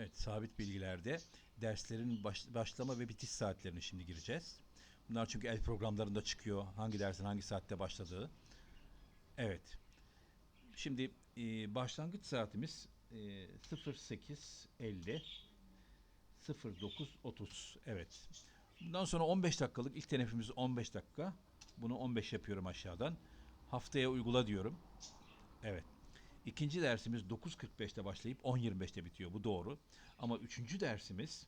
Evet, sabit bilgilerde derslerin baş- başlama ve bitiş saatlerini şimdi gireceğiz. Bunlar çünkü el programlarında çıkıyor. Hangi dersin hangi saatte başladığı. Evet. Şimdi e, başlangıç saatimiz e, 08.50 09.30. Evet. Bundan sonra 15 dakikalık ilk teneffüsümüz 15 dakika. Bunu 15 yapıyorum aşağıdan. Haftaya uygula diyorum. Evet. İkinci dersimiz 9.45'te başlayıp 10.25'te bitiyor. Bu doğru. Ama üçüncü dersimiz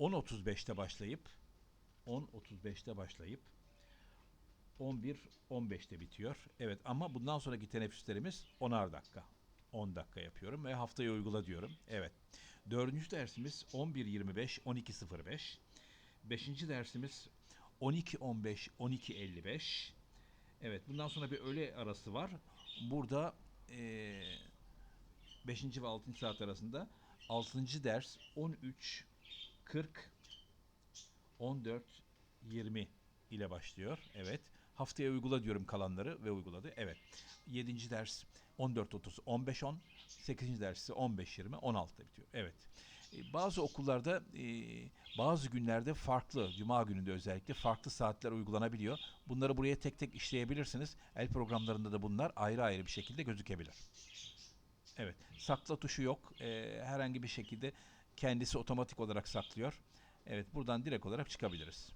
10.35'te başlayıp 10.35'te başlayıp 11.15'te bitiyor. Evet ama bundan sonraki teneffüslerimiz 10'ar dakika. 10 dakika yapıyorum ve haftaya uygula diyorum. Evet. Dördüncü dersimiz 11.25, 12.05. Beşinci dersimiz 12.15, 12.55. Evet bundan sonra bir öğle arası var. Burada 5. ve 6. saat arasında 6. ders 13 40 14 20 ile başlıyor. Evet. Haftaya uygula diyorum kalanları ve uyguladı. Evet. 7. ders 14.30 15 10 8. ders ise 15 20 16'da bitiyor. Evet. E, Bazı okullarda e, bazı günlerde farklı, cuma gününde özellikle farklı saatler uygulanabiliyor. Bunları buraya tek tek işleyebilirsiniz. El programlarında da bunlar ayrı ayrı bir şekilde gözükebilir. Evet. Sakla tuşu yok. Ee, herhangi bir şekilde kendisi otomatik olarak saklıyor. Evet. Buradan direkt olarak çıkabiliriz.